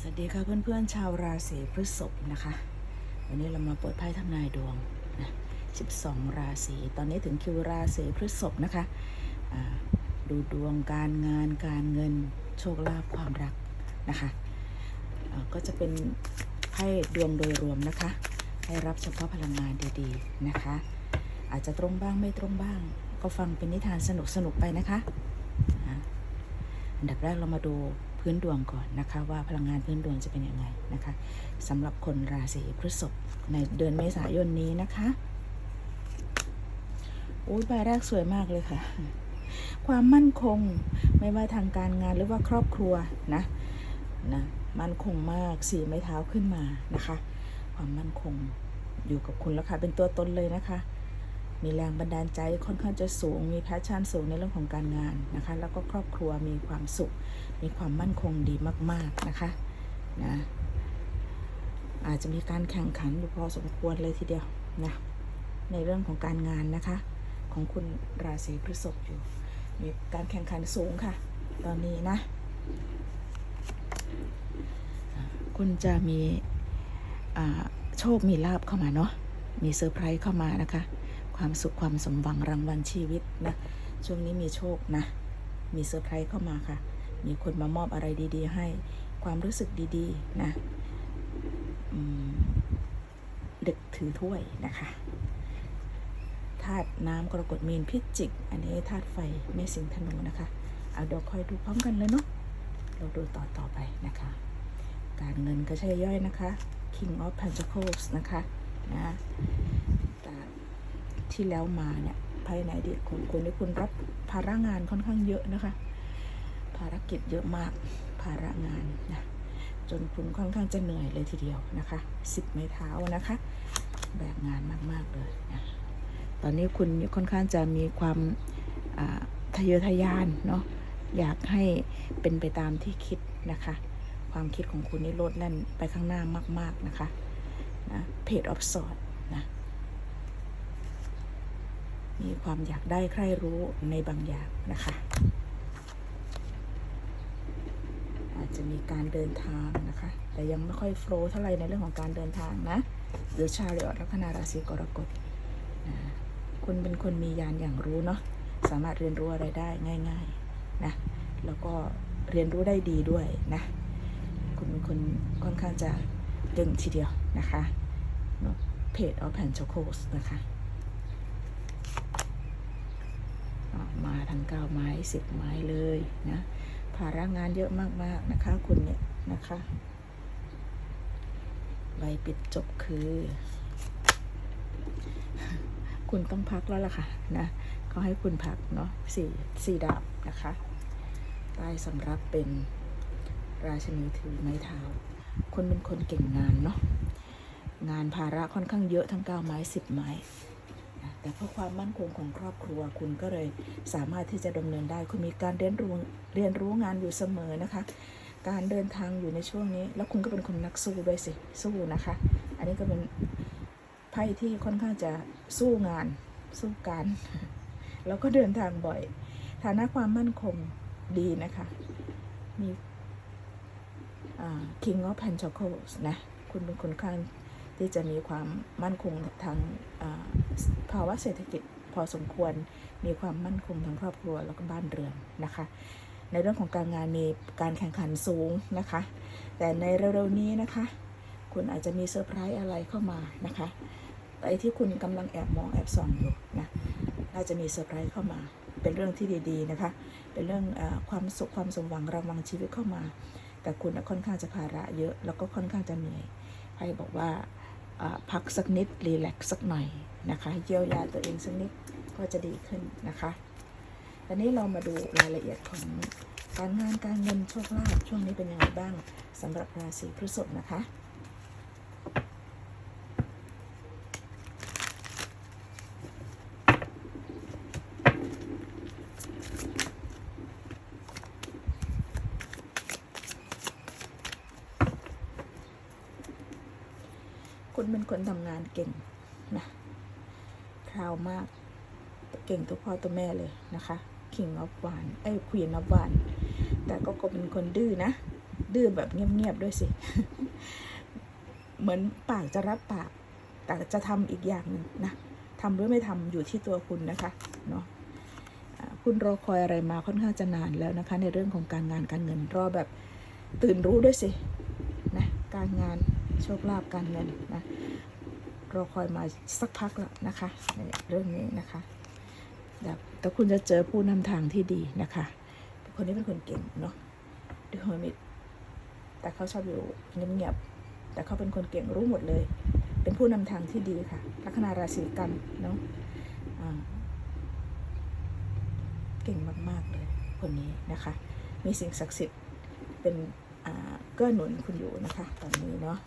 สวัสดีค่ะเพื่อนๆชาวราศีพฤษภนะคะ วันนี้เรามาเปิดไพ่ทำนายดวงนะ12 ราศีตอนนี้ถึงคิวราศีพฤษภนะคะดูดวงการงานการเงินโชคลาภความรักนะคะก็จะเป็นไพ่ดวงโดยรวมนะคะ ให้รับเฉพาะพลังงานดีๆนะคะ อาจจะตรงบ้างไม่ตรงบ้าง ก็ฟังเป็นนิทานสนุกๆไปนะคะอันดับแรกเรามาดู พื้นดวงก่อนนะคะ ว่าพลังงานพื้นดวงจะเป็นยังไงนะคะสำหรับคนราศีพฤษภในเดือนเมษายนนี้นะคะอุ้ยใบแรกสวยมากเลยค่ะ ความมั่นคงไม่ว่าทางการงานหรือว่าครอบครัวนะนะมั่นคงมากสีไม้เท้าขึ้นมานะคะ ความมั่นคงอยู่กับคุณแล้วค่ะเป็นตัวตนเลยนะคะ มีแรงบันดาลใจค่อนข้างจะสูง มีแพชชั่นสูงในเรื่องของการงานนะคะ แล้วก็ครอบครัวมีความสุข มีความมั่นคงดีมาก ๆนะคะนะอาจจะมีการแข่งขันอยู่พอสมควรเลยทีเดียวนะในเรื่องของการงานนะคะ ของคุณราศีพฤษภอยู่ มีการแข่งขันสูงค่ะ ตอนนี้นะ คุณจะมีโชคมีลาบเข้ามาเนาะมีเซอร์ไพรส์เข้ามานะคะ ความสุขความสมหวังรางวัลชีวิตนะ ช่วงนี้มีโชคนะ มีเซอร์ไพรส์เข้ามาค่ะ มีคนมามอบอะไรดี ๆ ให้ ความรู้สึกดีๆนะเด็กถือถ้วยนะคะธาตุน้ำกรกฎมีนพิจิก อันนี้ธาตุไฟแม่สิงห์ธนูนะคะ เอาเดี๋ยวคอยดูพร้อมกันเลยเนาะ เราดูต่อต่อไปนะคะ การเงินก็ใช่ย่อยนะคะ King of Pentacles นะคะนะ ที่แล้วมาเนี่ยภายในอดีตของคุณที่คุณรับภาระงานค่อนข้างเยอะนะคะ ภารกิจเยอะมากภาระงานนะจนคุณค่อนข้างจะเหนื่อยเลยทีเดียวนะคะสิบไม้เท้านะคะ แบกงานมากๆเลยนะตอนนี้คุณค่อนข้างจะมีความทะเยอทะยานเนาะอยากให้เป็นไปตามที่คิดนะคะ ความคิดของคุณนี่โลดแล่นไปข้างหน้ามาก ๆนะคะนะเพจออฟสอดนะ มีความอยากได้ใครรู้ในบางอย่างนะคะ อาจจะมีการเดินทางนะคะ แต่ยังไม่ค่อยโฟล์เท่าไหร่ในเรื่องของการเดินทางนะหรือชาวเรือลัคนาราศีกรกฎนะคุณเป็นคนมียานอย่างรู้เนาะสามารถเรียนรู้อะไรได้ง่าย ๆนะแล้วก็เรียนรู้ได้ดีด้วยนะคุณเป็นคนค่อนข้างจะเก่งทีเดียวนะคะเพจออฟแพนโชโคสนะคะออกมา ทั้งเก้าไม้สิบไม้เลยนะภาระงานเยอะมากๆนะคะ คุณเนี่ยนะคะใบปิดจบคือ คุณต้องพักแล้วล่ะค่ะนะเขาให้คุณพักเนาะสี่สี่ดาบนะคะใต้สำรับเป็นราชนีถือไม้เท้าคุณเป็นคนเก่งงานเนาะงานภาระค่อนข้างเยอะทั้งเก้าไม้สิบไม้ แต่เพราะความมั่นคงของครอบครัวคุณก็เลยสามารถที่จะดำเนินได้คุณมีการเรียนรู้เรียนรู้งานอยู่เสมอนะคะ การเดินทางอยู่ในช่วงนี้ แล้วคุณก็เป็นคนนักสู้ด้วยสิสู้นะคะ อันนี้ก็เป็นไพ่ที่ค่อนข้างจะสู้งาน สู้การ แล้วก็เดินทางบ่อย ฐานะความมั่นคงดีนะคะ มี King of Pentacles นะ คุณเป็นคนข้าง ที่จะมีความมั่นคงทางภาวะเศรษฐกิจพอสมควร มีความมั่นคงทางครอบครัวแล้วก็บ้านเรือนนะคะ ในเรื่องของการงานมีการแข่งขันสูงนะคะ แต่ในเร็วๆนี้นะคะ คุณอาจจะมีเซอร์ไพรส์อะไรเข้ามานะคะไอ้ที่คุณกำลังแอบมองแอบส่องอยู่นะน่าจะมีเซอร์ไพรส์เข้ามา เป็นเรื่องที่ดีๆนะคะ เป็นเรื่องอความสุขความสมหวังรางวัลชีวิตเข้ามา แต่คุณค่อนข้างจะภาระเยอะ แล้วก็ค่อนข้างจะเหนื่อยไพ่บอกว่า พักสักนิด รีแลกซ์สักหน่อยนะคะเยียวยาตัวเองสักนิดก็จะดีขึ้นนะคะตอนนี้เรามาดูรายละเอียดของการงานการเงินโชคลาภช่วงนี้เป็นยังไงบ้างสำหรับราศีพฤษภนะคะ คนทำงานเก่งนะพราวมาก เก่งตัวพ่อตัวแม่เลยนะคะ King of หวานไอ้ Queen of หวานแต่ก็ก็เป็นคนดื้อนะ ดื้อแบบเงียบๆด้วยสิ เหมือนปากจะรับปาก แต่จะทำอีกอย่างหนึ่งนะทำหรือไม่ทำอยู่ที่ตัวคุณนะคะเนาะคุณรอคอยอะไรมาค่อนข้างจะนานแล้วนะคะ ในเรื่องของการงานการเงินรอแบบตื่นรู้ด้วยสินะการงานโชคลาภการเงินนะ รอคอยมาสักพักแล้วนะคะในเรื่องนี้นะคะแต่แต่คุณจะเจอผู้นำทางที่ดีนะคะ คนนี้เป็นคนเก่งเนาะดูเฮอร์มิตแต่เขาชอบอยู่เงียบๆแต่เขาเป็นคนเก่งรู้หมดเลย เป็นผู้นำทางที่ดีค่ะ ลัคนาราศีกันเนาะเก่งมากๆเลยคนนี้นะคะ มีสิ่งศักดิ์สิทธิ์เป็นเกื้อหนุนคุณอยู่นะคะ ตอนนี้เนาะ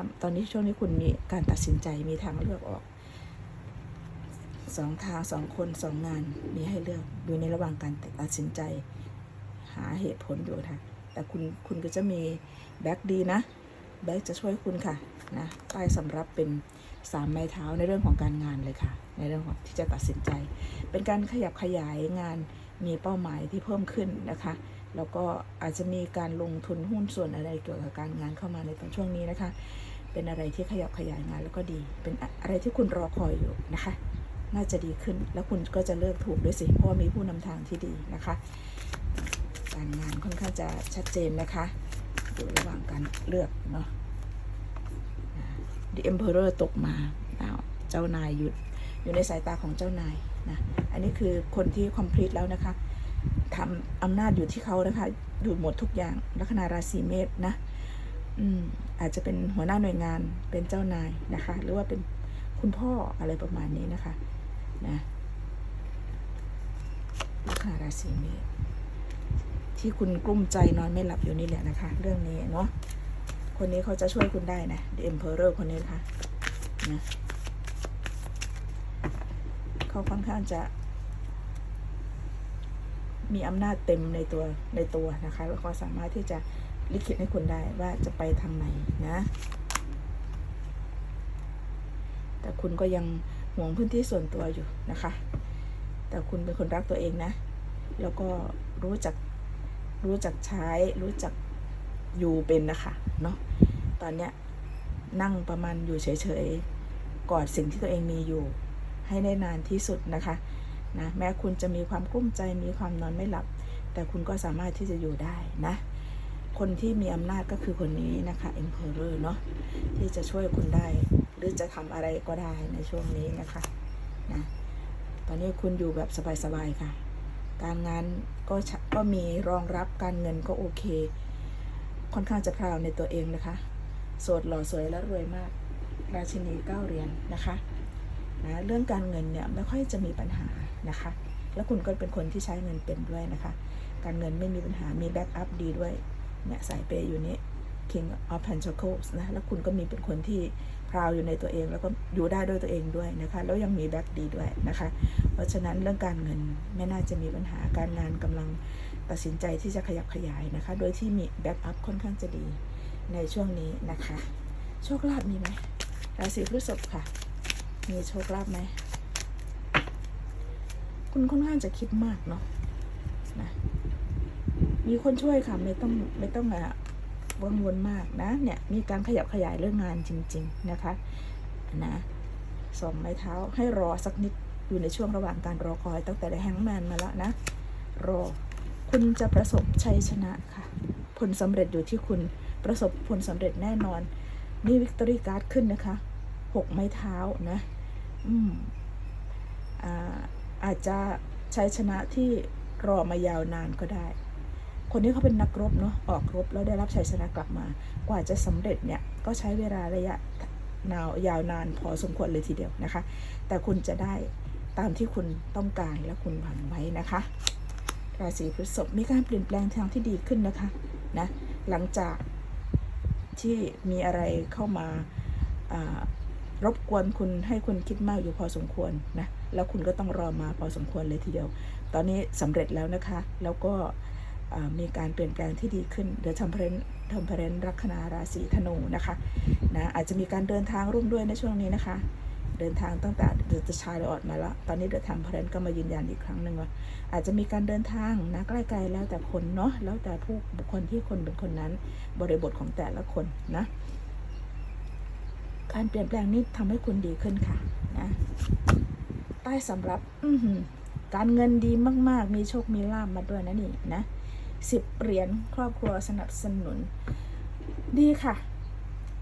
ทำตอนนี้ช่วงนี้คุณมีการตัดสินใจมีทางเลือกออกสองทางสองคนสองงานมีให้เลือกอยู่ในระหว่างการตัดสินใจ หาเหตุผลอยู่ค่ะแต่คุณคุณก็จะมีแบ็กดีนะแบ็กจะช่วยคุณค่ะนะใต้สำรับเป็นสามไม้เท้าในเรื่องของการงานเลยค่ะ ในเรื่องของที่จะตัดสินใจ เป็นการขยับขยายงานมีเป้าหมายที่เพิ่มขึ้นนะคะ แล้วก็อาจจะมีการลงทุนหุ้นส่วนอะไรเกี่ยวกับการงานเข้ามาในตอนช่วงนี้นะคะ เป็นอะไรที่ขยับขยายงานแล้วก็ดี เป็นอะไรที่คุณรอคอยอยู่นะคะ น่าจะดีขึ้นแล้วคุณก็จะเลือกถูกด้วยสิเพราะว่ามีผู้นำทางที่ดีนะคะการงานค่อนข้างจะชัดเจนนะคะอยู่ระหว่างการเลือกเนาะ The Emperor ตกมาเจ้านายหยุดอยู่ในสายตาของเจ้านายนะอันนี้คือคนที่ complete แล้วนะคะทำอำนาจอยู่ที่เขานะคะ อยู่หมดทุกอย่างลัคนาราศีเมษนะ อืมอาจจะเป็นหัวหน้าหน่วยงานเป็นเจ้านายนะคะ หรือว่าเป็นคุณพ่ออะไรประมาณนี้นะคะนะลัคนาราศีเมษที่คุณกลุ้มใจนอนไม่หลับอยู่นี่แหละนะคะ เรื่องนี้เนาะคนนี้เขาจะช่วยคุณได้นะ The Emperor คนนี้นะคะนะเขาค่อนข้างจะ มีอำนาจเต็มในตัวในตัวนะคะ แล้วก็สามารถที่จะ ลิขิตให้คุณได้ว่าจะไปทางไหนนะ แต่คุณก็ยังห่วงพื้นที่ส่วนตัวอยู่นะคะ แต่คุณเป็นคนรักตัวเองนะ แล้วก็รู้จักรู้จักใช้รู้จักอยู่เป็นนะคะเนาะตอนเนี้ยนั่งประมาณอยู่เฉยๆกอดสิ่งที่ตัวเองมีอยู่ ให้ได้นานที่สุดนะคะนะแม้คุณจะมีความกุ้มใจมีความนอนไม่หลับ แต่คุณก็สามารถที่จะอยู่ได้นะ คนที่มีอำนาจก็คือคนนี้นะคะ Emperor เนาะที่จะช่วยคุณได้ หรือจะทำอะไรก็ได้ในช่วงนี้นะคะนะตอนนี้คุณอยู่แบบสบายๆค่ะ การงานก็ก็มีรองรับการเงินก็โอเค ค่อนข้างจะพราวในตัวเองนะคะโสดหล่อสวยและรวยมาก ราชินีเก้าเหรียญนนะคะนะเรื่องการเงินเนี่ยไม่ค่อยจะมีปัญหานะคะ แล้วคุณก็เป็นคนที่ใช้เงินเป็นด้วยนะคะ การเงินไม่มีปัญหามีแบ็กอัพดีด้วย เนี่ยสายเปย์อยู่นี้ King of Pentacles นะ แล้วคุณก็มีเป็นคนที่พราวอยู่ในตัวเอง แล้วก็อยู่ได้ด้วยตัวเองด้วยนะคะ แล้วยังมีแบ็กดีด้วยนะคะ เพราะฉะนั้นเรื่องการเงินไม่น่าจะมีปัญหาการงานกำลังตัดสินใจที่จะขยับขยายนะคะ โดยที่มีแบ็กอัพค่อนข้างจะดีในช่วงนี้นะคะ โชคลาภมีไหมราศีพฤษภค่ะ มีโชคลาภไหม คุณค่อนข้างจะคิดมากเนาะ มีคนช่วยค่ะไม่ต้องไม่ต้องอะกังวลมากนะเนี่ยมีการขยับขยายเรื่องงานจริง ๆนะคะนะสองไม้เท้าให้รอสักนิดอยู่ในช่วงระหว่างการรอคอยตั้งแต่ได้แฮงแมนมาแล้วนะรอคุณจะประสบชัยชนะค่ะ ผลสำเร็จอยู่ที่คุณประสบผลสำเร็จแน่นอน นี่วิกตอรี่การ์ดขึ้นนะคะหกไม้เท้านะอืมอาอาจจะชัยชนะที่รอมายาวนานก็ได้ คนนี้เขาเป็นนักรบเนาะออกรบแล้วได้รับชัยชนะกลับมา กว่าจะสำเร็จเนี่ยก็ใช้เวลาระยะนาวยาวนานพอสมควรเลยทีเดียวนะคะ แต่คุณจะได้ตามที่คุณต้องการและคุณหวังไว้นะคะ ราศีพฤษภมีการเปลี่ยนแปลงทางที่ดีขึ้นนะคะนะหลังจากที่มีอะไรเข้ามารบกวนคุณให้คุณคิดมากอยู่พอสมควรนะแล้วคุณก็ต้องรอมาพอสมควรเลยทีเดียว ตอนนี้สำเร็จแล้วนะคะ แล้วก็ มีการเปลี่ยนแปลงที่ดีขึ้นเดี๋ยวทำเพรนทำเพรนลัคนาราศีธนูนะคะนะอาจจะมีการเดินทางร่วมด้วยในช่วงนี้นะคะ เดินทางตั้งแต่เดือะชายออดมาแล้ว ตอนนี้เดือะทางพรนก็มายืนยันอีกครั้งหนึ่งว่า อาจจะมีการเดินทางนะใกล้ๆแล้วแต่คนเนาะแล้วแต่ผู้บุคคลที่คนเป็นคนนั้น บริบทของแต่ละคนนะการเปลี่ยนแปลงนี้ทำให้คุณดีขึ้นค่ะนะใต้สำหรับอืการเงินดีมาก ๆ มีโชคมีลาบมาด้วยนะนี่นะ สิบเหรียญครอบครัวสนับสนุน ดีค่ะ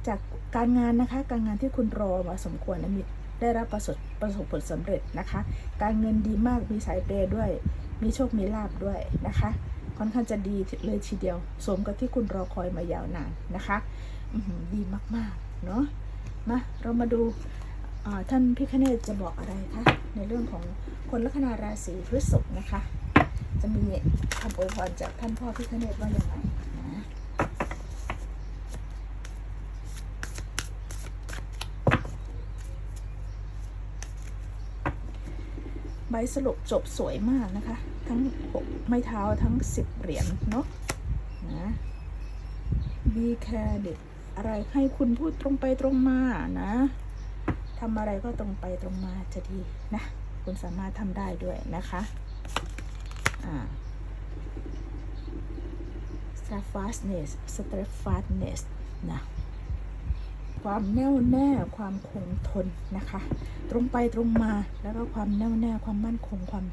จากการงานนะคะ การงานที่คุณรอมาสมควรนะมีได้รับประสบประสบผลสำเร็จนะคะ การเงินดีมากมีสายเปย์ด้วย มีโชคมีลาบด้วยนะคะ ค่อนข้างจะดีเลยทีเดียว สมกับที่คุณรอคอยมายาวนานนะคะดีมากๆเนาะมาเรามาดูท่านพิคเนตจะบอกอะไรคะในเรื่องของคนลัคนาราศีพฤษภนะคะ จะมีคำอวยพรจากท่านพ่อพิคเนตว่าอย่างไรนะใบสรุปจบสวยมากนะคะ ทั้งหกไม้เท้าทั้งสิบเหรียญเนาะนะมีแคร์เด็กอะไรให้คุณพูดตรงไปตรงมานะทำอะไรก็ตรงไปตรงมาจะดีนะ คุณสามารถทำได้ด้วยนะคะ steadfastness steadfastness นะความแน่วแน่ความคงทนนะคะ ตรงไปตรงมาแล้วก็ความแน่วแน่ความมั่นคงความ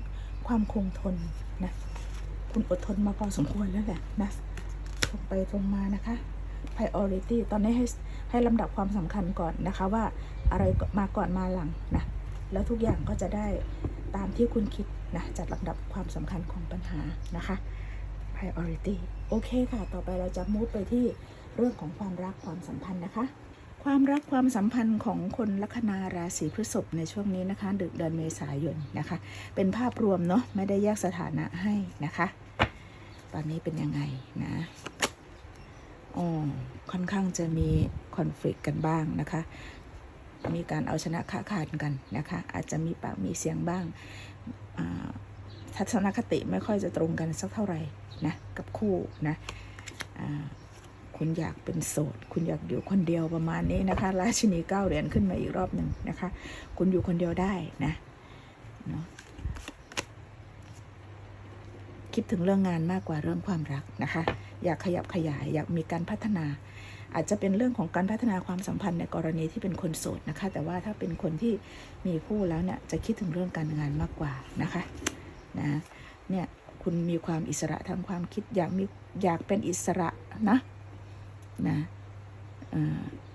ความคงทนนะคุณอดทนมาพอสมควรแล้วแหละนะตรงไปตรงมานะคะ priority ตอนนี้ให้ให้ลำดับความสำคัญก่อนนะคะว่าอะไรมาก่อนมาหลังนะแล้วทุกอย่างก็จะได้ตามที่คุณคิด นะจัดลำดับความสำคัญของปัญหานะคะ priority โอเคค่ะ ต่อไปเราจะมูดไปที่เรื่องของความรักความสัมพันธ์นะคะ ความรักความสัมพันธ์ของคนลัคนาราศีพฤษภในช่วงนี้นะคะเดือนเมษายนนะคะ เป็นภาพรวมเนาะไม่ได้แยกสถานะให้นะคะ ตอนนี้เป็นยังไงนะอ๋อค่อนข้างจะมีคอน FLICT กันบ้างนะคะมีการเอาชนะค้าขานกันนะคะ อาจจะมีปากมีเสียงบ้าง ทัศนคติไม่ค่อยจะตรงกันสักเท่าไหร่นะกับคู่นะคุณอยากเป็นโสด คุณอยากอยู่คนเดียวประมาณนี้นะคะ ราชินีเก้าเหรียญขึ้นมาอีกรอบหนึ่งนะคะ คุณอยู่คนเดียวได้นะเนาะคิดถึงเรื่องงานมากกว่าเรื่องความรักนะคะ อยากขยับขยาย อยากมีการพัฒนา อาจจะเป็นเรื่องของการพัฒนาความสัมพันธ์ในกรณีที่เป็นคนโสดนะคะ แต่ว่าถ้าเป็นคนที่มีคู่แล้วเนี่ยจะคิดถึงเรื่องการงานมากกว่านะคะนะเนี่ยคุณมีความอิสระทางความคิดอยากมีอยากเป็นอิสระนะนะ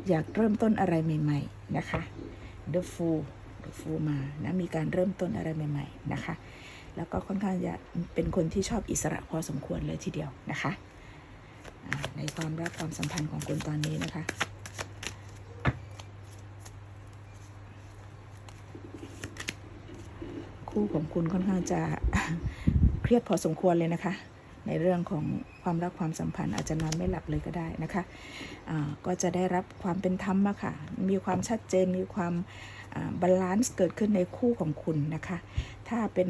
อยากเริ่มต้นอะไรใหม่ ๆ นะคะ The Fool The Fool มานะมีการเริ่มต้นอะไรใหม่ ๆ นะคะ แล้วก็ค่อนข้างจะเป็นคนที่ชอบอิสระพอสมควรเลยทีเดียวนะคะ ในความรักความสัมพันธ์ของคุณตอนนี้นะคะคู่ของคุณค่อนข้างจะเครียดพอสมควรเลยนะคะ ในเรื่องของความรักความสัมพันธ์อาจจะนอนไม่หลับเลยก็ได้นะคะอ่าก็จะได้รับความเป็นธรรมอะค่ะ มีความชัดเจนมีความบาลานซ์เกิดขึ้นในคู่ของคุณนะคะ ถ้าเป็น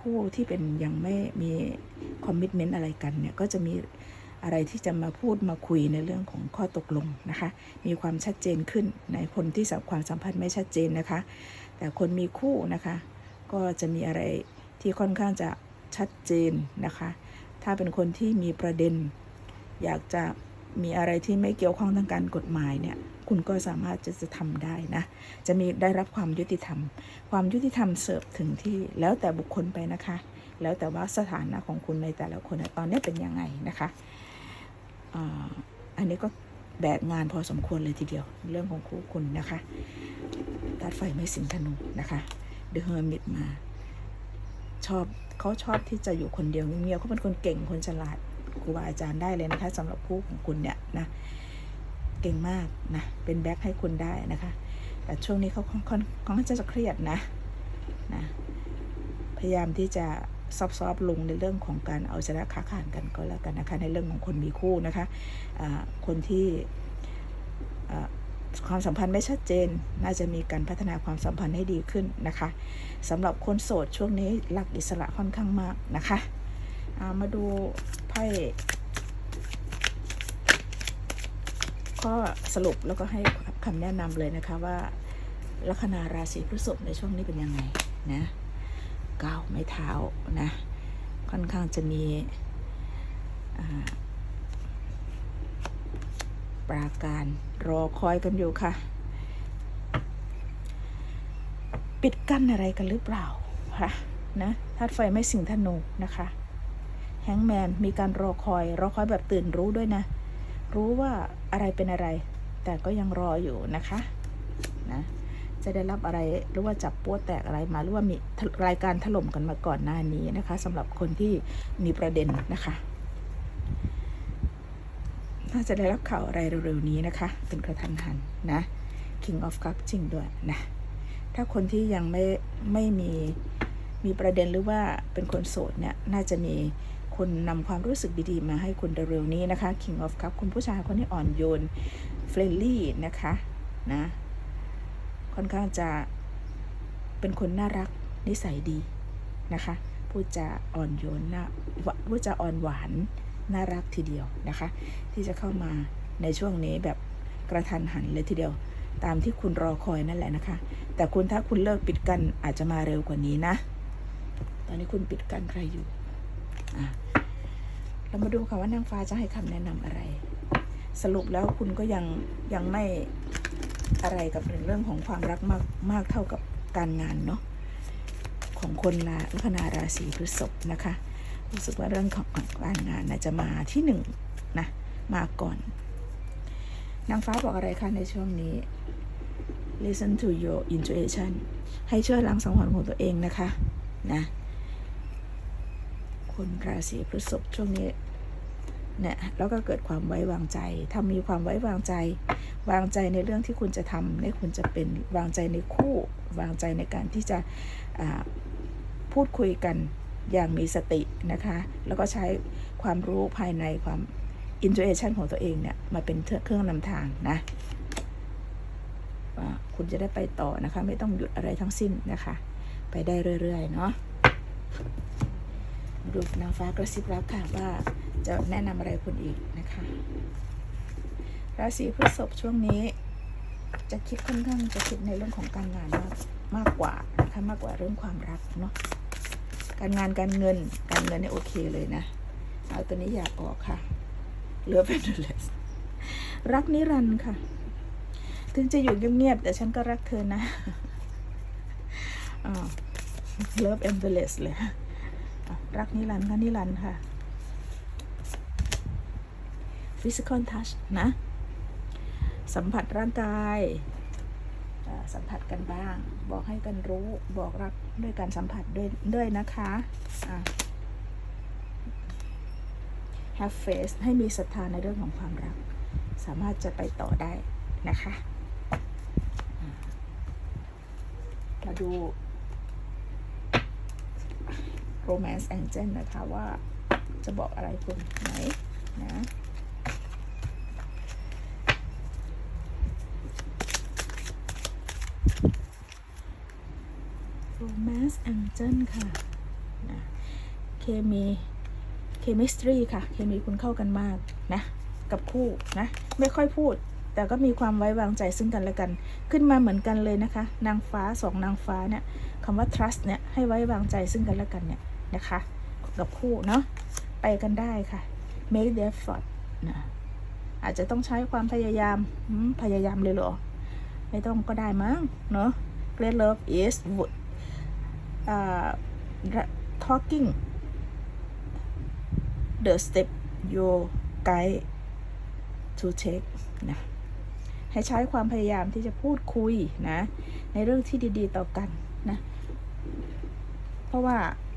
คู่ที่เป็นยังไม่มีคอมมิชเมนต์อะไรกันเนี่ยก็จะมี อะไรที่จะมาพูดมาคุยในเรื่องของข้อตกลงนะคะ มีความชัดเจนขึ้นในคนที่ความสัมพันธ์ไม่ชัดเจนนะคะ แต่คนมีคู่นะคะ ก็จะมีอะไรที่ค่อนข้างจะชัดเจนนะคะ ถ้าเป็นคนที่มีประเด็น อยากจะมีอะไรที่ไม่เกี่ยวข้องทางการกฎหมายเนี่ยคุณก็สามารถจะจะทำได้นะ จะมีได้รับความยุติธรรม ความยุติธรรมเสิร์ฟถึงที่แล้วแต่บุคคลไปนะคะ แล้วแต่ว่าสถานะของคุณในแต่ละคนตอนนี้เป็นยังไงนะคะ อันนี้ก็แบกงานพอสมควรเลยทีเดียว เรื่องของคู่คุณนะคะตัดไฟไม่สิงธนูนะคะเดอะเฮอร์มิตมาชอบเขาชอบที่จะอยู่คนเดียวเงียบๆเขาเป็นคนเก่งคนฉลาดครูบาอาจารย์ได้เลยนะคะสำหรับคู่ของคุณเนี่ยนะเก่งมากนะเป็นแบ็คให้คุณได้นะคะ แต่ช่วงนี้เขาค่อนค่อนข้างจะเครียดนะนะพยายามที่จะ ซอฟๆลงในเรื่องของการเอาชนะค้าขานกันก็แล้วกันนะคะ ในเรื่องของคนมีคู่นะคะะคนที่ความสัมพันธ์ไม่ชัดเจน น่าจะมีการพัฒนาความสัมพันธ์ให้ดีขึ้นนะคะสำหรับคนโสดช่วงนี้หลักอิสระค่อนข้างมากนะคะมาดูไพ่ข้อสรุปแล้วก็ให้คำแนะนำเลยนะคะว่าลัคนาราศีพฤษภในช่วงนี้เป็นยังไงนะ ก้าไม้เท้านะ ค่อนข้างจะมีปราการรอคอยกันอยู่ค่ะ ปิดกั้นอะไรกันหรือเปล่าคะนะธาตุไฟไม่สิงธนูนะคะแฮงแมนมีการรอคอย รอคอยแบบตื่นรู้ด้วยนะ รู้ว่าอะไรเป็นอะไร แต่ก็ยังรออยู่นะคะนะ จะได้รับอะไรหรือว่าจับปัวแตกอะไรมาหรือว่ามีรายการถล่มกันมาก่อนหน้านี้นะคะสำหรับคนที่มีประเด็นนะคะน่าจะได้รับข่าวอะไรเร็วๆนี้นะคะ เป็นกระทันหันนะ King of Cup จริงด้วยนะ ถ้าคนที่ยังไม่ไม่มีมีประเด็นหรือว่าเป็นคนโสดเนี่ย น่าจะมีคนนำความรู้สึกดีๆ มาให้คุณเร็วๆนี้นะคะ King of Cup คุณผู้ชายคนที่อ่อนโยนเฟรนลี่นะคะนะ ค่อนข้างจะเป็นคนน่ารักนิสัยดีนะคะพูดจาอ่อนโยนน่าพูดจาอ่อนหวานน่ารักทีเดียวนะคะ ที่จะเข้ามาในช่วงนี้แบบกระทันหันเลยทีเดียว ตามที่คุณรอคอยนั่นแหละนะคะ แต่คุณถ้าคุณเลิกปิดกันอาจจะมาเร็วกว่านี้นะ ตอนนี้คุณปิดกันใครอยู่อะเรามาดูค่ะว่านางฟ้าจะให้คำแนะนำอะไร สรุปแล้วคุณก็ยังยังไม่ อะไรกับเรื่องของความรักมากมากเท่ากับการงานเนาะของคนราลัคนาราศีพฤษภนะคะรู้สึกว่าเรื่องของการงานนะจะมาที่หนึ่งนะมาก่อน นางฟ้าบอกอะไรคะในช่วงนี้ listen to your intuition ให้เชื่อลังสังหรณ์ของตัวเองนะคะนะคนราศีพฤษภช่วงนี้ เนี่ยแล้วก็เกิดความไว้วางใจถ้ามีความไว้วางใจ วางใจในเรื่องที่คุณจะทำในคุณจะเป็นวางใจในคู่ วางใจในการที่จะพูดคุยกันอย่างมีสตินะคะ แล้วก็ใช้ความรู้ภายในความ intuition ของตัวเองเนี่ยมาเป็นเครื่องนำทางนะว่าคุณจะได้ไปต่อนะคะ ไม่ต้องหยุดอะไรทั้งสิ้นนะคะ ไปได้เรื่อย ๆ เนาะดูนางฟ้ากระซิบรับค่ะว่า จะแนะนำอะไรคุณอีกนะคะ ราศีพฤษภช่วงนี้ จะคิดค่อนข้างจะคิดในเรื่องของการงานมากมากกว่านะคะมากกว่าเรื่องความรักเนาะการงานการเงินการเงินเนี่ยโอเคเลยนะ เอาตัวนี้อยากออกค่ะเหลือเป็นเลสรักนิรันด์ค่ะ ถึงจะอยู่เงียบๆแต่ฉันก็รักเธอนะเลิฟเอ็มเบลสเลยรักนิรันดร์ค่ะนิรันดร์ค่ะ physical touch นะ สัมผัสร่างกายสัมผัสกันบ้าง บอกให้กันรู้บอกรักด้วยการสัมผัสด้วยด้วยนะคะะ have faith ให้มีศรัทธาในเรื่องของความรัก สามารถจะไปต่อได้นะคะอ่ามาดู romance angel นะคะว่าจะบอกอะไรคุณไหนนะ ซิลค่ะนะเคมี chemistry ค่ะ เคมีคุณเข้ากันมากนะ กับคู่นะ ไม่ค่อยพูด แต่ก็มีความไว้วางใจซึ่งกันและกัน ขึ้นมาเหมือนกันเลยนะคะ นางฟ้าสองนางฟ้าเนี่ยคำว่า trust เนี่ย ให้ไว้วางใจซึ่งกันและกันเนี่ยนะคะ กับคู่เนาะ ไปกันได้ค่ะ make the effort นะอาจจะต้องใช้ความพยายาม พยายามเลยเหรอ ไม่ต้องก็ได้มั้ง เนาะ great love is wood talking the step your guide to take นะให้ใช้ความพยายามที่จะพูดคุยนะ ในเรื่องที่ดีๆต่อกันนะ เพราะว่า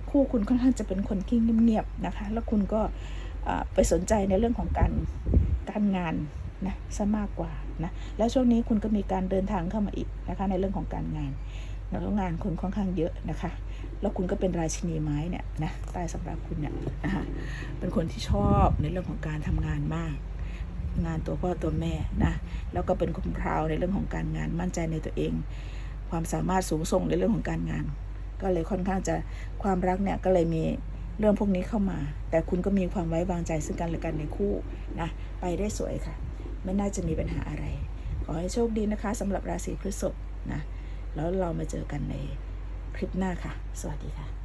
คู่คุณค่อนข้างจะเป็นคนที่เงียบๆนะคะ แล้วคุณก็ไปสนใจในเรื่องของการการงานนะซะมากกว่านะ แล้วช่วงนี้คุณก็มีการเดินทางเข้ามาอีกนะคะ ในเรื่องของการงาน แล้วก็งานคุณค่อนข้างเยอะนะคะ แล้วคุณก็เป็นราชินีไม้เนี่ยนะใต้สำหรับคุณเนี่ยนะคะเป็นคนที่ชอบในเรื่องของการทำงานมาก งานตัวพ่อตัวแม่นะแล้วก็เป็นคนพราวในเรื่องของการงานมั่นใจในตัวเอง ความสามารถสูงส่งในเรื่องของการงาน ก็เลยค่อนข้างจะความรักเนี่ยก็เลยมีเรื่องพวกนี้เข้ามา แต่คุณก็มีความไว้วางใจซึ่งกันและกันในคู่นะไปได้สวยค่ะ ไม่น่าจะมีปัญหาอะไร ขอให้โชคดีนะคะสำหรับราศีพฤษภนะ แล้วเรามาเจอกันในคลิปหน้าค่ะ สวัสดีค่ะ